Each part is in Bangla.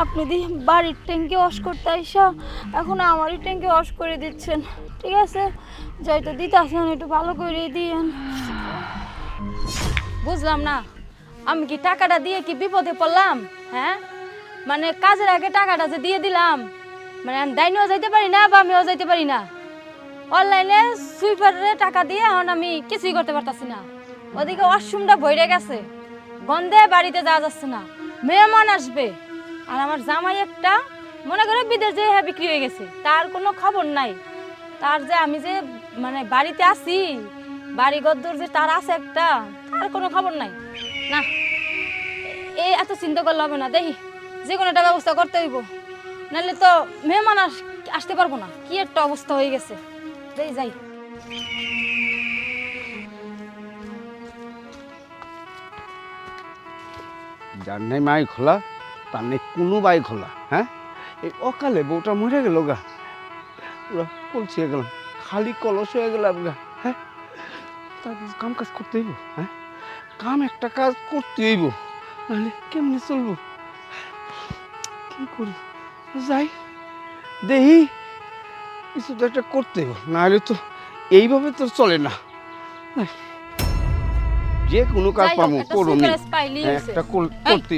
আপনি দি বাড়ির ট্যাঙ্কি ওয়াশ করতে আইসা, এখন আমারই ট্যাঙ্কি ওয়াশ করে দিচ্ছেন, ঠিক আছে? যাইতো দিতে আসেন একটু ভালো করে দিয়েন। বুঝলাম না, আমি কি টাকাটা দিয়ে কি বিপদে পড়লাম হ্যাঁ? মানে কাজের আগে টাকাটা যে দিয়ে দিলাম মানে দাইনিও যাইতে পারি না, বা আমিও যাইতে পারি না। অনলাইনে সুইপারে টাকা দিয়ে এখন আমি কিছুই করতে পারতাছি না। ওদিকে ওয়াশরুমটা ভরে গেছে, গন্ধে বাড়িতে যাওয়া যাচ্ছে না। মেহমান আসবে। আর আমার জামাই একটা, মনে করে বিদেশ যে হ্যাঁ বিক্রি হয়ে গেছে, তার কোনো খবর নাই। তার যে আমি যে মানে বাড়িতে আছি বাড়ি গদ্দর যে তার আছে একটা, তার কোনো খবর নাই। না এই এত চিন্তা করলে হবে না, দেখি, যে কোনো একটা ব্যবস্থা করতে হইব। নাহলে তো মেহমান আস- আসতে পারব না, কি একটা অবস্থা হয়ে গেছে। যাই যাই। যার নেই মাই খোলা? তার নেই কোনো বাই খোলা হ্যাঁ? এই অকালে বউটা মরে গেল গা। পুরা কলছিয়ে গেলাম খালি কলস হয়ে গেলাম গা হ্যাঁ? তারপর কাম কাজ করতে হইব হ্যাঁ? কাম একটা কাজ করতে হইব নাহলে কেমনে চলবো? কি করি? যাই দেহি কিছু তো একটা করতে হইব নাহলে তো এইভাবে তো চলে না। যে কোনো কাজ পাবো করো হ্যাঁ। একটা করতে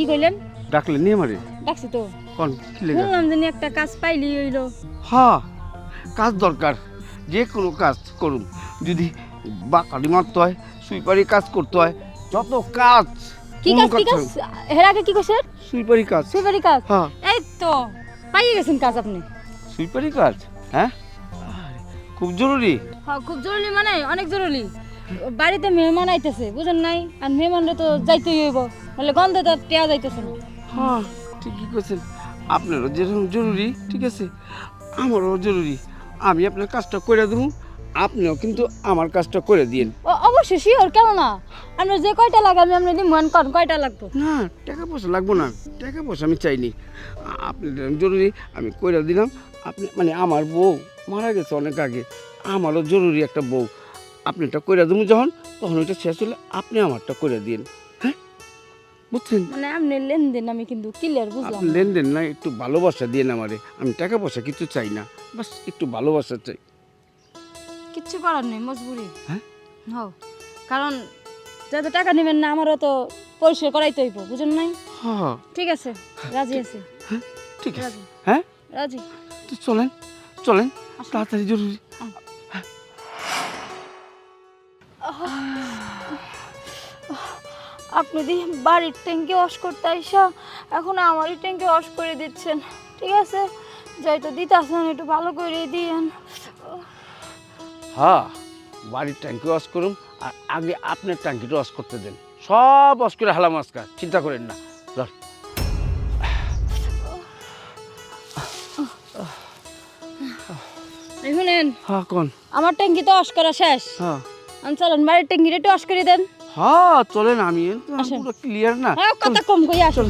কি কইলেন? ডাকলে নিয়ে মারে। ডাকছি তো। কোন? কি লেগে? শুনলাম জানি একটা কাজ পাইলি হইল। হ্যাঁ কাজ দরকার। যে কোনো কাজ করুন। যদি বাকালি মারতে হয় সুইপারি কাজ করতে হয় যত কাজ কি কাজ কি কাজ ছাড়- এর আগে কি কইছেন? সুইপারি কাজ। সুপারি কাজ? হ্যাঁ এই তো পাইয়ে গেছেন কাজ আপনি। সুইপারি কাজ? হ্যাঁ? খুব জরুরি। হ্যাঁ খুব জরুরি মানে অনেক জরুরি। বাড়িতে মেহমান আইতেছে বুঝেন নাই? আর মেহমানরা তো যাইতেই হইব। নাহলে গন্ধে তো টেয়া যাইতেছে না। হ্যাঁ ঠিকই করছেন আপনারও যেরকম জরুরি ঠিক আছে? আমারও জরুরি। আমি আপনার কাজটা করে দেবো আপনিও কিন্তু আমার কাজটা করে দিন ও অবশ্যই শিওর কেন না? আমরা যে কয়টা লাগাবি আমরা নিমন কর কয়টা লাগবো? না টাকা পয়সা লাগবো না টাকা পয়সা আমি চাইনি। আপনি জরুরি আমি কইরা দিলাম। আপনি মানে আমার বউ মারা গেছে অনেক আগে আমারও জরুরি একটা বউ। আপনি এটা কইরা দেবো যখন তখন ওইটা শেষ হলে আপনি আমারটা করে দিন বুঝছেন? মানে আপনি লেনদেন আমি কিন্তু ক্লিয়ার বুঝলাম আপনি লেনদেন না একটু ভালোবাসা দিয়ে আমারে। আমি টাকা পয়সা কিছু চাই না বাস একটু ভালোবাসা চাই। কিচ্ছু করার নেই মজবুরি। হ্যাঁ? হও কারণ যত টাকা নেবেন না আমারও তো পরিষ্কার করাইতে হইব বুঝেন নাই? হ্যাঁ। ঠিক আছে রাজি আছে। ঠিক আছে। রাজি। হ্যাঁ? রাজি। তো চলেন চলেন তাড়াতাড়ি জরুরি। আপনি দি বাড়ির ট্যাঙ্কি ওয়াশ করতে আইসা এখন আমারই ট্যাঙ্কি ওয়াশ করে দিচ্ছেন। ঠিক আছে? যাই তো দিতে আসেন একটু ভালো করে দিয়েন। হ্যাঁ বাড়ির ট্যাঙ্কি ওয়াশ করুন আর আগে আপনার ট্যাঙ্কিটা ওয়াশ করতে দেন। সব ওয়াশ করে হালাম আজকাল চিন্তা করেন না। ধর। শুনেন হ্যাঁ কোন? আমার ট্যাঙ্কি তো অস করা শেষ। হ্যাঁ। আমি চলেন বাড়ির ট্যাঙ্কিটা একটু অস করে দেন। হ্যাঁ চলেন আমি। পুরো ক্লিয়ার না হ্যাঁ কথা কম কই আসুন